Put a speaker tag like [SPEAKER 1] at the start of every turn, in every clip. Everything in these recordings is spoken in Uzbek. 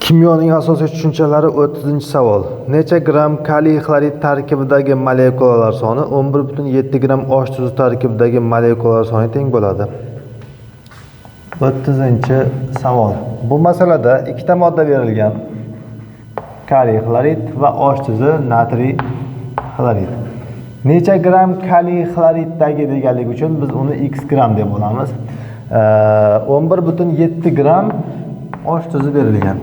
[SPEAKER 1] Kimyoning asosiy tushunchalari 30-savol. Necha gramm kaliy xlorid tarkibidagi molekulalar soni 11,7 gramm osh tuzi tarkibidagi molekulalar soniga teng bo'ladi? 30-savol. Bu masalada ikkita modda berilgan. Kaliy xlorid va osh tuzi natriy xlorid. Necha gramm kaliy xloriddagi deganligi uchun biz uni x gramm deb olamiz. Ee, 11,7 gramm osh tuzi berilgan.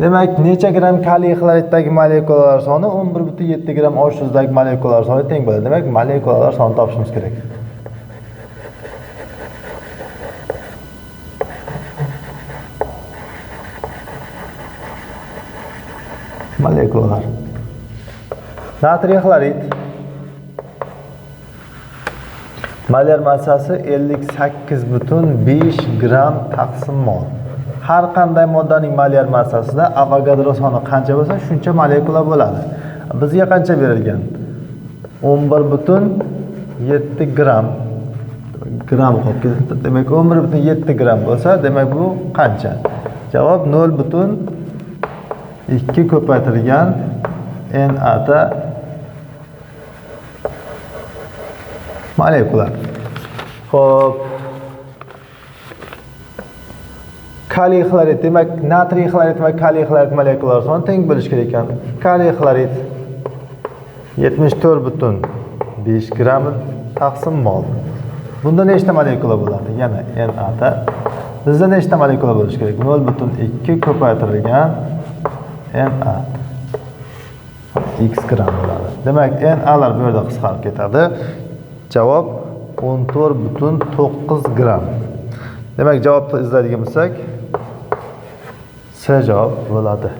[SPEAKER 1] Demak, necha gramm kaliy xloriddagi molekulalar soni 11,7 gramm osh tuzidagi molekulalar soniga teng bo'ladi. Demak, molekulalar sonini topishimiz kerak. Molekulalar. Natriy xlorid molyar massasi 58,5 gramm taqsim mol. Har qanday moddaning molyar massasida Avogadro soni qancha bo'lsa, shuncha molekula bo'ladi. Bizga qancha berilgan? 11,7 gramm. Gramm qolib ketibdi. Demak, 11,7 gramm bo'lsa, demak bu qancha? Javob 0,2 ko'paytirilgan Na ta molekula. Xo'p. Kaliy xlorid, demak, natriy xlorid va kaliy xlorid molekulalari soni teng bo'lishi kerak ekan. Kaliy xlorid 74,5 gramm taqsim mol. Bunda nechta molekula bo'ladi? Yana Na ta. Bizda nechta molekula bo'lishi kerak? 0,2 ko'paytirilgan Na. x gramm bo'ladi. Demak, Na'lar bu yerda qisqarib ketadi. Javob 14,9 gramm. Demak, javobni izlaydigan bo'lsak, C javob bo'ladi.